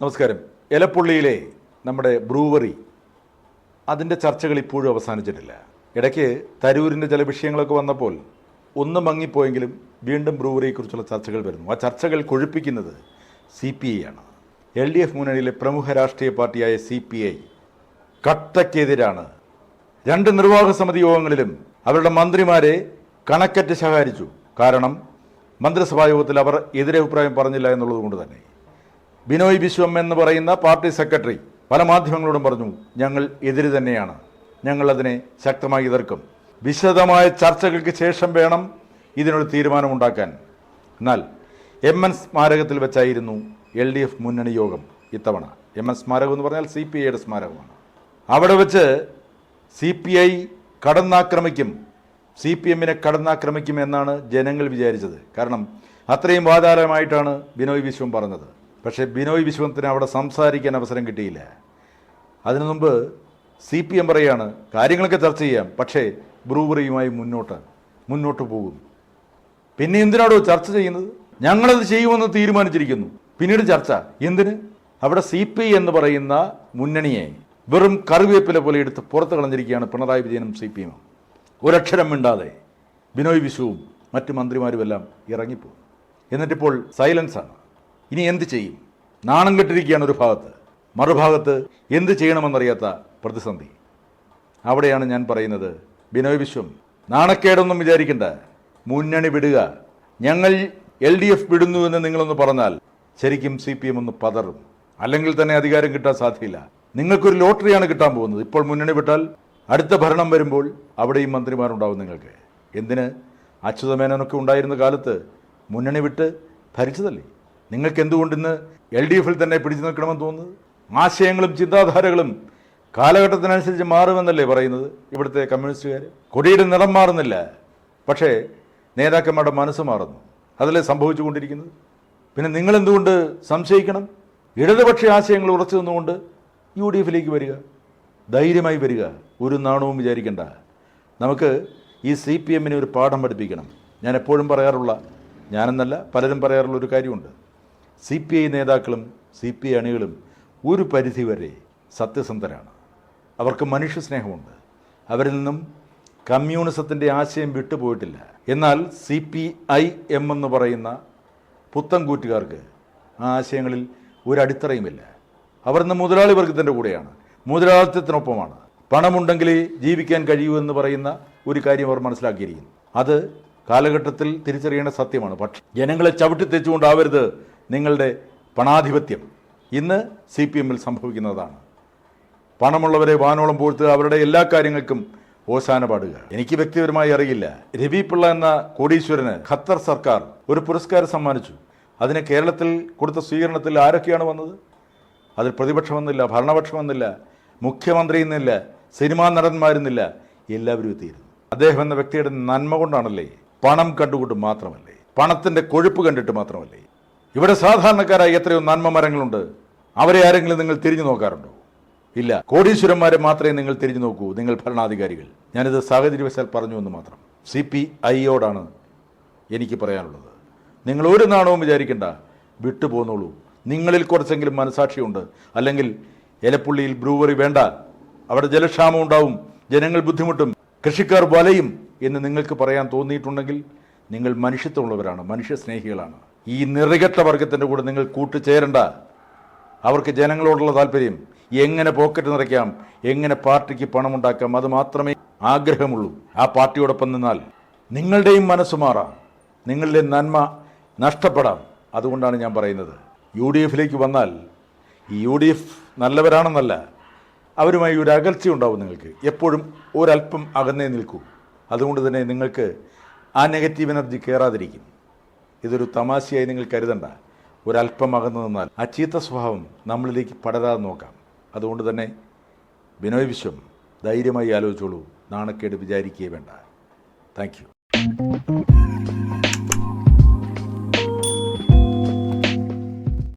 നമസ്കാരം. എലപ്പുള്ളിയിലെ നമ്മുടെ ബ്രൂവറി അതിന്റെ ചർച്ചകൾ ഇപ്പോഴും അവസാനിച്ചിട്ടില്ല. ഇടയ്ക്ക് തരൂരിന്റെ ചില വിഷയങ്ങളൊക്കെ വന്നപ്പോൾ ഒന്ന് മങ്ങിപ്പോയെങ്കിലും വീണ്ടും ബ്രൂവറിയെക്കുറിച്ചുള്ള ചർച്ചകൾ വരുന്നു. ആ ചർച്ചകൾ കൊഴുപ്പിക്കുന്നത് സി പി ഐ ആണ്. എൽ ഡി എഫ് മുന്നണിയിലെ പ്രമുഖ രാഷ്ട്രീയ പാർട്ടിയായ സി പി ഐ കട്ടയ്ക്കെതിരാണ് രണ്ട് നിർവാഹക സമിതി യോഗങ്ങളിലും അവരുടെ മന്ത്രിമാരെ കണക്കറ്റ് ശകാരിച്ചു. കാരണം മന്ത്രിസഭാ യോഗത്തിൽ അവർ എതിരഭിപ്രായം പറഞ്ഞില്ല എന്നുള്ളത് കൊണ്ട് തന്നെ. ബിനോയ് വിശ്വം എന്ന് പറയുന്ന പാർട്ടി സെക്രട്ടറി പല മാധ്യമങ്ങളോടും പറഞ്ഞു ഞങ്ങൾ എതിര് തന്നെയാണ്. ഞങ്ങൾ അതിനെ ശക്തമായി എതിർക്കും. വിശദമായ ചർച്ചകൾക്ക് ശേഷം വേണം ഇതിനൊരു തീരുമാനമുണ്ടാക്കാൻ. എന്നാൽ എം എൻ സ്മാരകത്തിൽ വെച്ചായിരുന്നു എൽ ഡി എഫ് മുന്നണി യോഗം ഇത്തവണ. എം എൻ സ്മാരകം എന്ന് പറഞ്ഞാൽ സി പി ഐയുടെ സ്മാരകമാണ്. അവിടെ വെച്ച് സി പി ഐ കടന്നാക്രമിക്കും. സി പി എമ്മിനെ കടന്നാക്രമിക്കും എന്നാണ് ജനങ്ങൾ വിചാരിച്ചത്. കാരണം അത്രയും വാതാലമായിട്ടാണ് ബിനോയ് വിശ്വം പറഞ്ഞത്. പക്ഷേ ബിനോയ് വിശ്വത്തിന് അവിടെ സംസാരിക്കാൻ അവസരം കിട്ടിയില്ല. അതിനു മുമ്പ് സി പി എം പറയുകയാണ് കാര്യങ്ങളൊക്കെ ചർച്ച ചെയ്യാം. പക്ഷേ ബ്രൂവറിയുമായി മുന്നോട്ട് മുന്നോട്ട് പോകും പിന്നെ എന്തിനാടോ ചർച്ച ചെയ്യുന്നത്? ഞങ്ങളത് ചെയ്യുമെന്ന് തീരുമാനിച്ചിരിക്കുന്നു. പിന്നീട് ചർച്ച. എന്തിന്? അവിടെ സി പി എന്ന് പറയുന്ന മുന്നണിയെ വെറും കറിവേപ്പില പോലെ എടുത്ത് പുറത്ത് കളഞ്ഞിരിക്കുകയാണ് പിണറായി വിജയനും സി പി എമ്മും. ഒരക്ഷരം മിണ്ടാതെ ബിനോയ് വിശുവും മറ്റു മന്ത്രിമാരുമെല്ലാം ഇറങ്ങിപ്പോകും എന്നിട്ടിപ്പോൾ സൈലൻസാണ്. ഇനി എന്ത് ചെയ്യും? നാണം കെട്ടിരിക്കുകയാണ് ഒരു ഭാഗത്ത്. മറുഭാഗത്ത് എന്ത് ചെയ്യണമെന്നറിയാത്ത പ്രതിസന്ധി. അവിടെയാണ് ഞാൻ പറയുന്നത്. ബിനോയ് വിശ്വം നാണക്കേടൊന്നും വിചാരിക്കണ്ട. മുന്നണി വിടുക. ഞങ്ങൾ എൽ ഡി എഫ് വിടുന്നു എന്ന് നിങ്ങളൊന്ന് പറഞ്ഞാൽ ശരിക്കും സി പി എം ഒന്ന് പതറും. അല്ലെങ്കിൽ തന്നെ അധികാരം കിട്ടാൻ സാധ്യയില്ല നിങ്ങൾക്കൊരു ലോട്ടറിയാണ് കിട്ടാൻ പോകുന്നത്. ഇപ്പോൾ മുന്നണി വിട്ടാൽ അടുത്ത ഭരണം വരുമ്പോൾ അവിടെയും മന്ത്രിമാരുണ്ടാവും നിങ്ങൾക്ക്. എന്തിന്? അച്യുതമേനൊക്കെ ഉണ്ടായിരുന്ന കാലത്ത് മുന്നണി വിട്ട് ഭരിച്ചതല്ലേ? നിങ്ങൾക്ക് എന്തുകൊണ്ട് ഇന്ന് എൽ ഡി എഫിൽ തന്നെ പിടിച്ചു നിൽക്കണമെന്ന് തോന്നുന്നത്? ആശയങ്ങളും ചിന്താധാരകളും കാലഘട്ടത്തിനനുസരിച്ച് മാറുമെന്നല്ലേ പറയുന്നത് ഇവിടുത്തെ കമ്മ്യൂണിസ്റ്റുകാർ കൊടിയുടെ നിറം മാറുന്നില്ല. പക്ഷേ നേതാക്കന്മാരുടെ മനസ്സ് മാറുന്നു. അതല്ലേ സംഭവിച്ചുകൊണ്ടിരിക്കുന്നത്? പിന്നെ നിങ്ങളെന്തുകൊണ്ട് സംശയിക്കണം? ഇടതുപക്ഷ ആശയങ്ങൾ ഉറച്ചു നിന്നുകൊണ്ട് യു ഡി എഫിലേക്ക് വരിക. ധൈര്യമായി വരിക. ഒരു നാണവും വിചാരിക്കേണ്ട. നമുക്ക് ഈ സി പി എമ്മിനെ ഒരു പാഠം പഠിപ്പിക്കണം. ഞാൻ എപ്പോഴും പറയാറുള്ള ഞാനെന്നല്ല പലരും പറയാറുള്ള ഒരു കാര്യമുണ്ട്. സി പി ഐ നേതാക്കളും സി പി ഐ അണികളും ഒരു പരിധിവരെ സത്യസന്ധരാണ്. അവർക്ക് മനുഷ്യ സ്നേഹമുണ്ട് അവരിൽ നിന്നും കമ്മ്യൂണിസത്തിന്റെ ആശയം വിട്ടുപോയിട്ടില്ല. എന്നാൽ സി പി ഐ എം എന്ന് പറയുന്ന പുത്തൻകൂറ്റുകാർക്ക് ആ ആശയങ്ങളിൽ ഒരടിത്തറയുമില്ല അവർ ഇന്ന് മുതലാളി വർഗത്തിന്റെ കൂടെയാണ്. മുതലാളിത്തത്തിനൊപ്പമാണ്. പണമുണ്ടെങ്കിൽ ജീവിക്കാൻ കഴിയൂ എന്ന് പറയുന്ന ഒരു കാര്യം അവർ മനസ്സിലാക്കിയിരിക്കുന്നു. അത് കാലഘട്ടത്തിൽ തിരിച്ചറിയേണ്ട സത്യമാണ്. പക്ഷേ ജനങ്ങളെ ചവിട്ടി തെച്ചുകൊണ്ടാവരുത്. നിങ്ങളുടെ പണാധിപത്യം ഇന്ന് സി പി എമ്മിൽ സംഭവിക്കുന്നതാണ്. പണമുള്ളവരെ വാനോളം പൂഴ്ത്തുക അവരുടെ എല്ലാ കാര്യങ്ങൾക്കും ഓശാന പാടുക. എനിക്ക് വ്യക്തിപരമായി അറിയില്ല. രവി പിള്ള എന്ന കോടീശ്വരന് ഖത്തർ സർക്കാർ ഒരു പുരസ്കാരം സമ്മാനിച്ചു. അതിന് കേരളത്തിൽ കൊടുത്ത സ്വീകരണത്തിൽ ആരൊക്കെയാണ് വന്നത്? അതിൽ പ്രതിപക്ഷം വന്നില്ല ഭരണപക്ഷം വന്നില്ല മുഖ്യമന്ത്രി എന്നില്ല സിനിമാ നടന്മാരെന്നില്ല എല്ലാവരും എത്തിയിരുന്നു. അദ്ദേഹം എന്ന വ്യക്തിയുടെ നന്മ കൊണ്ടാണല്ലേ? പണം കണ്ടുകൊണ്ട് മാത്രമല്ലേ? പണത്തിന്റെ കൊഴുപ്പ് കണ്ടിട്ട് മാത്രമല്ലേ? ഇവിടെ സാധാരണക്കാരായ എത്രയോ നന്മ മരങ്ങളുണ്ട് അവരെ ആരെങ്കിലും നിങ്ങൾ തിരിഞ്ഞു നോക്കാറുണ്ടോ? ഇല്ല. കോടീശ്വരന്മാരെ മാത്രമേ നിങ്ങൾ തിരിഞ്ഞു നോക്കൂ. നിങ്ങൾ ഭരണാധികാരികൾ. ഞാനിത് സാഹചര്യവശാൽ പറഞ്ഞു എന്ന് മാത്രം. സി പി ഐയോടാണ് എനിക്ക് പറയാനുള്ളത്. നിങ്ങൾ ഒരു നാണവും വിചാരിക്കേണ്ട. വിട്ടുപോന്നോളൂ. നിങ്ങളിൽ കുറച്ചെങ്കിലും മനസാക്ഷിയുണ്ട്. അല്ലെങ്കിൽ എലപ്പുള്ളിയിൽ ബ്രൂവറി വേണ്ട. അവിടെ ജലക്ഷാമം ഉണ്ടാവും. ജനങ്ങൾ ബുദ്ധിമുട്ടും. കൃഷിക്കാർ വലയും എന്ന് നിങ്ങൾക്ക് പറയാൻ തോന്നിയിട്ടുണ്ടെങ്കിൽ നിങ്ങൾ മനുഷ്യത്വമുള്ളവരാണ്. മനുഷ്യ സ്നേഹികളാണ് ഈ നിറികെട്ട വർഗത്തിന്റെ കൂടെ നിങ്ങൾ കൂട്ടുചേരണ്ട. അവർക്ക് ജനങ്ങളോടുള്ള താല്പര്യം എങ്ങനെ പോക്കറ്റ് നിറയ്ക്കാം എങ്ങനെ പാർട്ടിക്ക് പണമുണ്ടാക്കാം അത് മാത്രമേ ആഗ്രഹമുള്ളൂ. ആ പാർട്ടിയോടൊപ്പം നിന്നാൽ നിങ്ങളുടെയും മനസ്സ് മാറാം. നിങ്ങളുടെ നന്മ നഷ്ടപ്പെടാം. അതുകൊണ്ടാണ് ഞാൻ പറയുന്നത്. യു ഡി എഫിലേക്ക് വന്നാൽ ഈ യു ഡി എഫ് നല്ലവരാണെന്നല്ല അവരുമായി ഒരു അകൽച്ച ഉണ്ടാവും നിങ്ങൾക്ക്. എപ്പോഴും ഒരല്പം അകന്നേ നിൽക്കൂ. അതുകൊണ്ട് തന്നെ നിങ്ങൾക്ക് ആ നെഗറ്റീവ് എനർജി കയറാതിരിക്കും. ഇതൊരു തമാശയായി നിങ്ങൾ കരുതണ്ട. ഒരല്പം അകന്നു നിന്നാൽ ആ ചീത്ത സ്വഭാവം നമ്മളിലേക്ക് പടരാതെ നോക്കാം. അതുകൊണ്ട് തന്നെ ബിനോയ് വിശ്വം ധൈര്യമായി ആലോചിച്ചോളൂ. നാണക്കേട് വിചാരിക്കുകയേ വേണ്ട. Thank you.